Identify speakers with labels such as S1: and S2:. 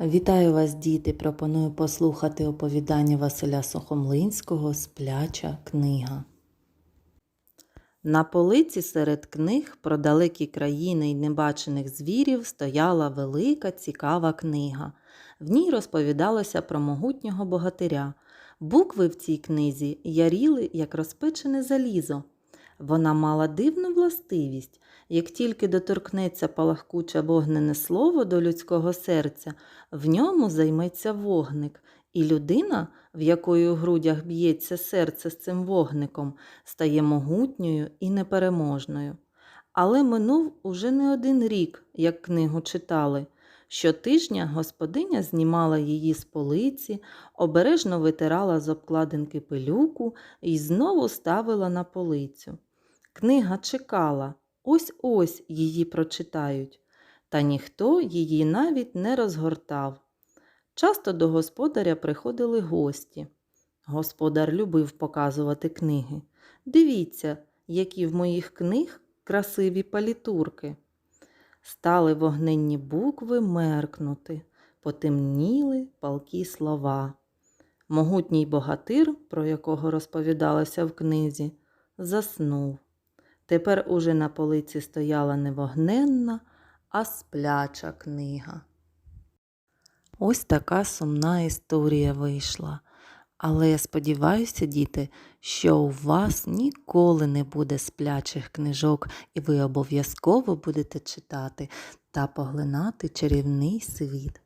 S1: Вітаю вас, діти! Пропоную послухати оповідання Василя Сухомлинського Спляча книга. На полиці серед книг про далекі країни й небачених звірів стояла велика цікава книга. В ній розповідалося про могутнього богатиря. Букви в цій книзі яріли, як розпечене залізо. Вона мала дивну властивість. Як тільки доторкнеться палахкуче вогнене слово до людського серця, в ньому займеться вогник, і людина, в якої у грудях б'ється серце з цим вогником, стає могутньою і непереможною. Але минув уже не один рік, як книгу читали. Щотижня господиня знімала її з полиці, обережно витирала з обкладинки пилюку і знову ставила на полицю. Книга чекала, ось ось її прочитають, та ніхто її навіть не розгортав. Часто до господаря приходили гості. Господар любив показувати книги. Дивіться, які в моїх книг красиві палітурки. Стали вогненні букви меркнути, потемніли палкі слова. Могутній богатир, про якого розповідалося в книзі, заснув. Тепер уже на полиці стояла не вогненна, а спляча книга. Ось така сумна історія вийшла. Але я сподіваюся, діти, що у вас ніколи не буде сплячих книжок, і ви обов'язково будете читати та поглинати чарівний світ.